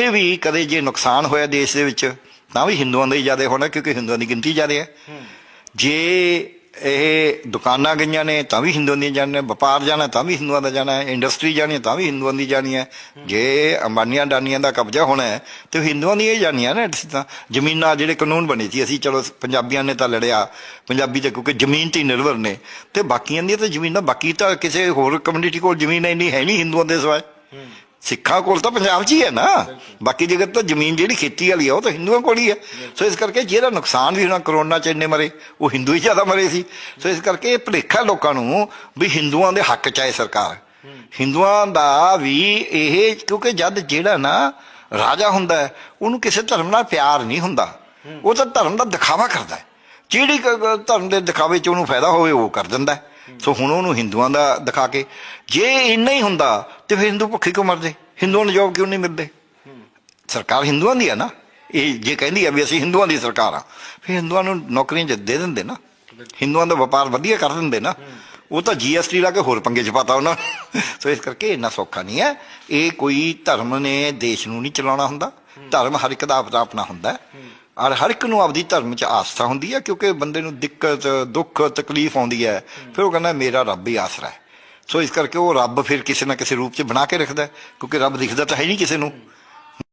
ਇਹ ਵੀ ਕਦੇ ਜੇ ਨੁਕਸਾਨ ਹੋਇਆ ਦੇਸ਼ ਦੇ ਵਿੱਚ, ਤਾਂ ਵੀ ਹਿੰਦੂਆਂ ਦਾ ਹੀ ਜ਼ਿਆਦਾ ਹੋਣਾ, ਕਿਉਂਕਿ ਹਿੰਦੂਆਂ ਦੀ ਗਿਣਤੀ ਜ਼ਿਆਦਾ ਹੈ। ਜੇ ਇਹ ਦੁਕਾਨਾਂ ਗਈਆਂ ਨੇ, ਤਾਂ ਵੀ ਹਿੰਦੂਆਂ ਦੀਆਂ ਜਾਣੀਆਂ, ਵਪਾਰ ਜਾਣਾ, ਤਾਂ ਵੀ ਹਿੰਦੂਆਂ ਦਾ ਜਾਣਾ ਹੈ, ਇੰਡਸਟਰੀ ਜਾਣੀ ਹੈ, ਤਾਂ ਵੀ ਹਿੰਦੂਆਂ ਦੀ ਜਾਣੀ ਹੈ। ਜੇ ਅੰਬਾਨੀਆਂ ਡਾਨੀਆਂ ਦਾ ਕਬਜ਼ਾ ਹੋਣਾ ਹੈ, ਤੇ ਹਿੰਦੂਆਂ ਦੀਆਂ ਹੀ ਜਾਣੀਆਂ ਨਾ ਤਾਂ ਜ਼ਮੀਨਾਂ ਜਿਹੜੇ ਕਾਨੂੰਨ ਬਣੇ ਸੀ, ਅਸੀਂ ਚਲੋ ਪੰਜਾਬੀਆਂ ਨੇ ਤਾਂ ਲੜਿਆ, ਪੰਜਾਬੀ ਤੇ ਕਿਉਂਕਿ ਜ਼ਮੀਨ ਤੇ ਨਿਰਭਰ ਨੇ। ਤੇ ਬਾਕੀਆਂ ਦੀਆਂ ਤਾਂ ਜ਼ਮੀਨਾਂ, ਬਾਕੀ ਤਾਂ ਕਿਸੇ ਹੋਰ ਕਮਿਊਨਿਟੀ ਕੋਲ ਜ਼ਮੀਨ ਇੰਨੀ ਹੈ ਨਹੀਂ ਹਿੰਦੂਆਂ ਦੇ ਸਿਵਾਏ। ਸਿੱਖਾਂ ਕੋਲ ਤਾਂ ਪੰਜਾਬ 'ਚ ਹੀ ਹੈ ਨਾ। ਬਾਕੀ ਜਗ੍ਹਾ ਤਾਂ ਜ਼ਮੀਨ ਜਿਹੜੀ ਖੇਤੀ ਵਾਲੀ ਆ, ਉਹ ਤਾਂ ਹਿੰਦੂਆਂ ਕੋਲ ਹੀ ਹੈ ਸੋ ਇਸ ਕਰਕੇ ਜਿਹੜਾ ਨੁਕਸਾਨ ਵੀ ਹੋਣਾ ਕਰੋਨਾ 'ਚ ਇੰਨੇ ਮਰੇ, ਉਹ ਹਿੰਦੂ ਹੀ ਜ਼ਿਆਦਾ ਮਰੇ ਸੀ। ਸੋ ਇਸ ਕਰਕੇ ਇਹ ਭੁਲੇਖਾ ਲੋਕਾਂ ਨੂੰ ਵੀ ਹਿੰਦੂਆਂ ਦੇ ਹੱਕ 'ਚ ਆਏ ਸਰਕਾਰ। ਹਿੰਦੂਆਂ ਦਾ ਵੀ ਇਹ ਕਿਉਂਕਿ ਜਦ ਜਿਹੜਾ ਨਾ ਰਾਜਾ ਹੁੰਦਾ ਉਹਨੂੰ ਕਿਸੇ ਧਰਮ ਨਾਲ ਪਿਆਰ ਨਹੀਂ ਹੁੰਦਾ। ਉਹ ਤਾਂ ਧਰਮ ਦਾ ਦਿਖਾਵਾ ਕਰਦਾ ਹੈ। ਜਿਹੜੀ ਧਰਮ ਦੇ ਦਿਖਾਵੇ 'ਚ ਉਹਨੂੰ ਫਾਇਦਾ ਹੋਵੇ, ਉਹ ਕਰ ਦਿੰਦਾ ਸੋ ਹੁਣ ਉਹਨੂੰ ਹਿੰਦੂਆਂ ਦਾ ਦਿਖਾ ਕੇ ਜੇ ਇੰਨਾ ਹੀ ਹੁੰਦਾ ਤੇ ਫਿਰ ਹਿੰਦੂ ਭੁੱਖੇ ਕਿਉਂ ਮਰਦੇ? ਹਿੰਦੂਆਂ ਨੂੰ ਜੋਬ ਕਿਉਂ ਨਹੀਂ ਮਿਲਦੇ? ਸਰਕਾਰ ਹਿੰਦੂਆਂ ਦੀ ਹੈ ਨਾ? ਇਹ ਜੇ ਕਹਿੰਦੀ ਹੈ ਵੀ ਅਸੀਂ ਹਿੰਦੂਆਂ ਦੀ ਸਰਕਾਰ ਆ ਫਿਰ ਹਿੰਦੂਆਂ ਨੂੰ ਨੌਕਰੀਆਂ ਜ- ਦੇ ਦਿੰਦੇ ਨਾ। ਹਿੰਦੂਆਂ ਦਾ ਵਪਾਰ ਵਧੀਆ ਕਰ ਦਿੰਦੇ ਨਾ। ਉਹ ਤਾਂ ਜੀਐਸਟੀ ਲਾ ਕੇ ਹੋਰ ਪੰਗੇ ਚ ਪਾਤਾ ਉਹਨਾਂ। ਸੋ ਇਸ ਕਰਕੇ ਇੰਨਾ ਸੌਖਾ ਨਹੀਂ ਹੈ। ਇਹ ਕੋਈ ਧਰਮ ਨੇ ਦੇਸ਼ ਨੂੰ ਨਹੀਂ ਚਲਾਉਣਾ ਹੁੰਦਾ। ਧਰਮ ਹਰ ਇੱਕ ਦਾ ਆਪਣਾ ਆਪਣਾ ਹੁੰਦਾ ਔਰ ਹਰ ਇੱਕ ਨੂੰ ਆਪਦੀ ਧਰਮ 'ਚ ਆਸਥਾ ਹੁੰਦੀ ਹੈ, ਕਿਉਂਕਿ ਬੰਦੇ ਨੂੰ ਦਿੱਕਤ, ਦੁੱਖ, ਤਕਲੀਫ ਆਉਂਦੀ ਹੈ। ਫਿਰ ਉਹ ਕਹਿੰਦਾ, ਮੇਰਾ ਰੱਬ ਹੀ ਆਸਰਾ ਹੈ। ਸੋ ਇਸ ਕਰਕੇ ਉਹ ਰੱਬ ਫਿਰ ਕਿਸੇ ਨਾ ਕਿਸੇ ਰੂਪ 'ਚ ਬਣਾ ਕੇ ਰੱਖਦਾ ਕਿਉਂਕਿ ਰੱਬ ਦਿਖਦਾ ਤਾਂ ਹੈ ਨਹੀਂ ਕਿਸੇ ਨੂੰ।